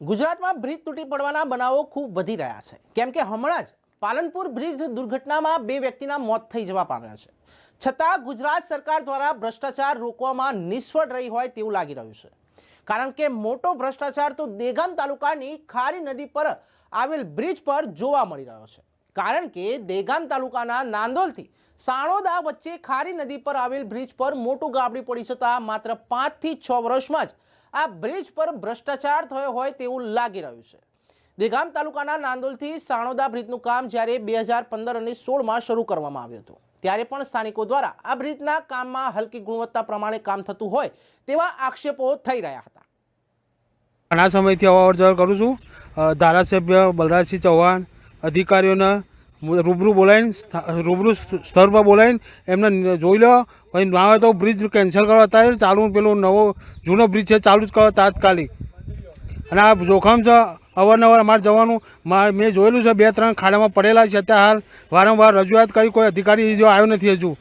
ગુજરાતમાં બ્રિજ તૂટી પડવાના બનાવો ખૂબ વધી રહ્યા છે. કેમ કે હમણાં જ પાલનપુર બ્રિજ દુર્ઘટનામાં બે વ્યક્તિના મોત થઈ જવા પામ્યા છે. છતાં ગુજરાત સરકાર દ્વારા ભ્રષ્ટાચાર રોકવામાં નિષ્ફળ રહી હોય તેવું લાગી રહ્યું છે. કારણ કે મોટો ભ્રષ્ટાચાર તો દેગામ તાલુકાની ખારી નદી પર આવેલ બ્રિજ પર જોવા મળી રહ્યો છે. કારણ કે દેગામ તાલુકાના નાંદોલથી સાણોદા વચ્ચે ખારી નદી પર આવેલ બ્રિજ પર મોટું ગાબડી પડી જતાં માત્ર પાંચથી છ વર્ષમાં જ આ બ્રિજ પર ભ્રષ્ટાચાર થયો હોય તેવું લાગી રહ્યું છે. દેગામ તાલુકાના નાંદોલથી સાણોદા બ્રિજનું કામ જ્યારે બે હજાર પંદર અને સોળમાં શરૂ કરવામાં આવ્યું હતું. ત્યારે પણ સ્થાનિકો દ્વારા આ બ્રિજના કામમાં હલકી ગુણવત્તા પ્રમાણે કામ થતું હોય તેવા આક્ષેપો થઈ રહ્યા હતા. ઘણા સમયથી અવર જવર કરું છું. ધારાસભ્ય બલરાજસિંહ ચૌહાણ, અધિકારીઓને રૂબરૂ બોલાવીને રૂબરૂ સ્તર પર બોલાવીને એમને જોઈ લો. પછી ના હોય તો બ્રિજ કેન્સલ કરો અત્યારે ચાલુ પેલું નવો, જૂનો બ્રિજ છે, ચાલુ જ કરો તાત્કાલિક. અને આ જોખમ છે, અવારનવાર અમારે જવાનું. મા- મેં જોયેલું છે, બે ત્રણ ખાડામાં પડેલા છે અત્યારે હાલ. વારંવાર રજૂઆત કરી, કોઈ અધિકારી જો આવ્યો નથી હજુ.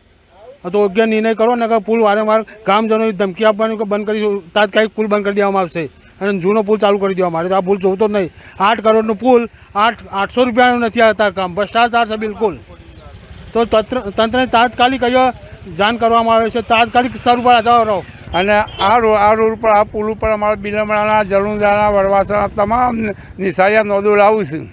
તો યોગ્ય નિર્ણય કરો ને કે પુલ વારંવાર ગામજનોની ધમકી આપવાની બંધ કરી, તાત્કાલિક પુલ બંધ કરી દેવામાં આવશે. અને જૂનો પુલ ચાલુ કરી દેવા. મારે તો આ પુલ જોતો નહીં. આઠ કરોડનો પુલ, આઠ, આઠસો રૂપિયાનું નથી આવતા કામ. ભ્રષ્ટાચાર છે બિલકુલ. તો તંત્ર, તંત્રને તાત્કાલિક અહીંયા જાણ કરવામાં આવે છે. તાત્કાલિક સ્તર ઉપર આધાર રહો. અને આ રો, આ રોડ ઉપર, આ પુલ ઉપર અમારા બિલમડાના જલુંદાના વડવાસાના તમામ નિશાળિયા નોંધો લાવું છું.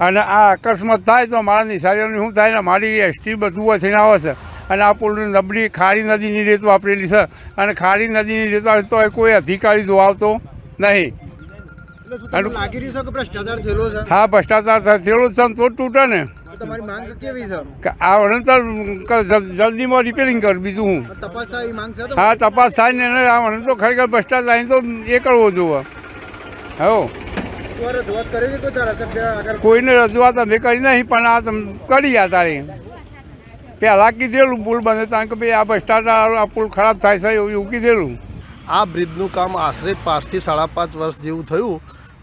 અને આ અકસ્માત થાય તો મારા નિશાળીઓની શું થાય ને મારી એસટી બધું થઈને આવે છે. અને આ પુલની નબળી ખારી નદીની રેત વાપરેલી છે. અને ખારી નદીની રેત વાપરી તો કોઈ અધિકારી જોવાતો નહીં. હા ભ્રષ્ટાચાર થયેલો છે તો તૂટે ને. આ વળતર જલ્દીમાં રિપેરિંગ કર બીજું હું. હા તપાસ થાય ને એને આ તો ખરેખર ભ્રષ્ટાચાર તો એ કરવો જોવે. હો. કોઈને રજૂઆત અમે કરી નહીં પણ આ તમે કરી આ તારે. પહેલાં કીધેલું પુલ બંધ કારણ કે ભાઈ આ ભ્રષ્ટાચાર આ પુલ ખરાબ થાય છે એવું કીધેલું. આ બ્રિજનું કામ આશરે પાંચથી સાડા પાંચ વર્ષ જેવું થયું.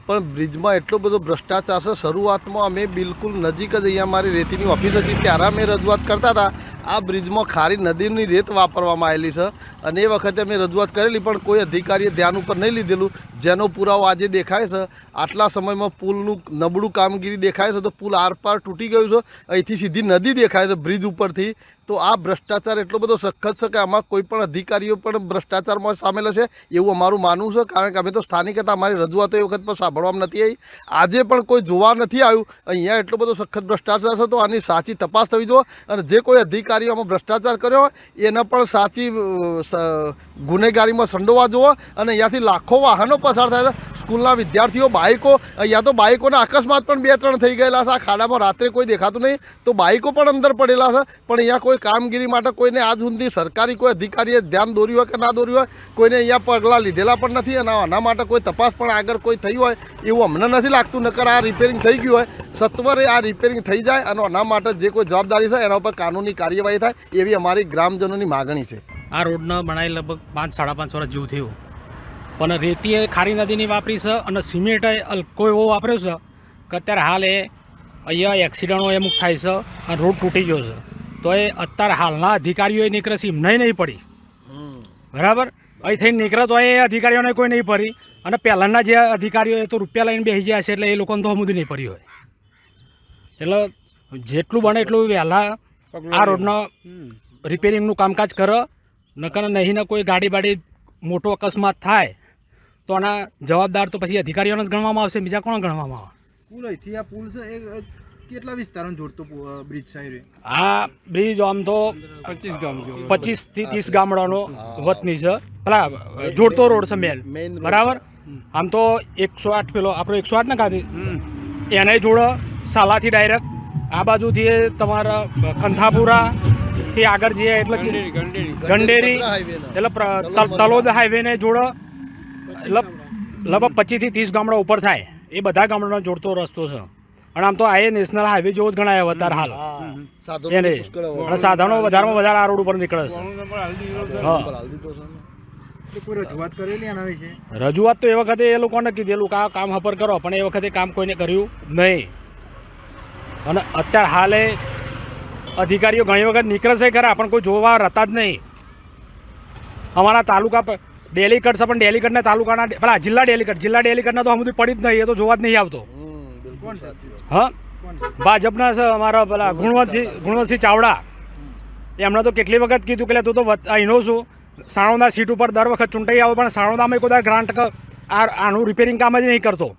પણ બ્રિજમાં એટલો બધો ભ્રષ્ટાચાર છે, શરૂઆતમાં અમે બિલકુલ નજીક જ અહીંયા મારી રેતીની ઓફિસ હતી, ત્યારે અમે રજૂઆત કરતા હતા, આ બ્રિજમાં ખારી નદીની રેત વાપરવામાં આવેલી છે અને એ વખતે અમે રજૂઆત કરેલી, પણ કોઈ અધિકારીએ ધ્યાન ઉપર નહીં લીધેલું. જેનો પુરાવો આજે દેખાય છે, આટલા સમયમાં પુલનું નબળું કામગીરી દેખાય છે, તો પુલ આરપાર તૂટી ગયું છે, અહીંથી સીધી નદી દેખાય છે બ્રિજ ઉપરથી. તો આ ભ્રષ્ટાચાર એટલો બધો સખત છે કે આમાં કોઈ પણ અધિકારીઓ પણ ભ્રષ્ટાચારમાં સામેલ હશે એવું અમારું માનવું છે, કારણ કે અમે તો સ્થાનિક હતા, અમારી રજૂઆતો એ વખત પણ સાંભળવામાં નથી આવી. આજે પણ કોઈ જોવા નથી આવ્યું, અહીંયા એટલો બધો સખત ભ્રષ્ટાચાર છે, તો આની સાચી તપાસ થવી જોઈએ અને જે કોઈ અધિકારીઓ આમાં ભ્રષ્ટાચાર કર્યો એને પણ સાચી ગુનેગારીમાં સંડોવા જુઓ અને અહીંયાથી લાખો વાહનો પસાર થાય છે. સ્કૂલના વિદ્યાર્થીઓ, બાઇકો, અહીંયા તો બાઇકોના અકસ્માત પણ બે ત્રણ થઈ ગયેલા છે. આ ખાડામાં રાત્રે કોઈ દેખાતું નહીં. તો બાઇકો પણ અંદર પડેલા છે. પણ અહીંયા કોઈ કામગીરી માટે કોઈને આજ સુધી સરકારી કોઈ અધિકારીએ ધ્યાન દોર્યું હોય કે ના દોર્યું હોય, કોઈને અહીંયા પગલાં લીધેલા પણ નથી અને આના માટે કોઈ તપાસ પણ આગળ કોઈ થઈ હોય એવું અમને નથી લાગતું. નકર આ રિપેરિંગ થઈ ગયું હોય. સત્વરે આ રિપેરિંગ થઈ જાય અને આના માટે જે કોઈ જવાબદારી છે એના ઉપર કાનૂની કાર્યવાહી થાય એવી અમારી ગ્રામજનોની માગણી છે. આ રોડને બનાવી લગભગ પાંચ સાડા પાંચ વર્ષ જેવું થયું. પણ રેતી એ ખારી નદીની વાપરી છે અને સિમેન્ટ એ હલકો એવો વાપર્યો છે કે અત્યારે હાલ એ અહીંયા એક્સિડન્ટો અમુક થાય છે અને રોડ તૂટી ગયો છે. તો એ અત્યારે હાલના અધિકારીઓએ નીકળે છે એમને નહીં પડી. બરાબર? અહીંથી નીકળે તો એ અધિકારીઓને કોઈ નહીં પડી. અને પહેલાંના જે અધિકારીઓ એ તો રૂપિયા લઈને બેસી ગયા છે એટલે એ લોકોને તો હમુદી નહીં પડી હોય. એટલે જેટલું બને એટલું વહેલા આ રોડનો રિપેરિંગનું કામકાજ કરો. નકર નહીં ને કોઈ ગાડી બાડી મોટો અકસ્માત થાય તો આના જવાબદાર તો પછી અધિકારીઓને જ ગણવામાં આવશે બીજા કોણ ગણવામાં આવે? પુલ અહીંથી આ પુલ છે એ કેટલા વિસ્તારોને જોડતો બ્રિજ સાહેબ આ બ્રિજ આમ તો પચીસ ગામ જેવું. પચીસથી ત્રીસ ગામડાનો વતની છે પેલા જોડતો રોડ છે મેન બરાબર? આમ તો એકસો આઠ પેલો આપણો એકસો આઠ ને ગાંધી એને જોડે સાલાથી ડાયરેક્ટ આ બાજુથી એ તમારા કંથાપુરા થી આગળ જઈએ એટલે ગંડેરી એટલે તલોદ હાઈવેને જોડો એટલે લગભગ પચીસથી ત્રીસ ગામડા ઉપર થાય. એ બધા ગામડાનો જોડતો રસ્તો છે. અને આમ તો આ એ નેશનલ હાઈવે જેવો જ ગણાય અત્યારે હાલ. સાધનો એને. અને સાધનો વધારેમાં વધારે આ રોડ ઉપર નીકળે છે. હા. રજૂઆત તો એ વખતે એ લોકોને કીધેલું કે આ કામ હપર કરો પણ એ વખતે કામ કોઈને કર્યું નહીં. અને અત્યારે હાલે અધિકારીઓ ઘણી વખત નીકળશે ખરા, પણ કોઈ જોવા રહેતા જ નહીં. અમારા તાલુકા પ- ડેલીકટ છે, પણ ડેલીકટના તાલુકાના પેલા જિલ્લા ડેલીકટ, જિલ્લા ડેલીકટના તો હમણાં પડી જ નહીં, એ તો જોવા જ નહીં આવતો. હા? ભાજપના છે અમારા પેલા ગુણવંતસિંહ ગુણવંતસિંહ ચાવડા. એમણે તો કેટલી વખત કીધું કે તું તો અહીંનો છું. સાણોદા સીટ ઉપર દર વખત ચૂંટાઈ આવો, પણ સાણોદામાં કોઈ ગ્રાન્ટ આ, આનું રિપેરિંગ કામ જ નહીં કરતો.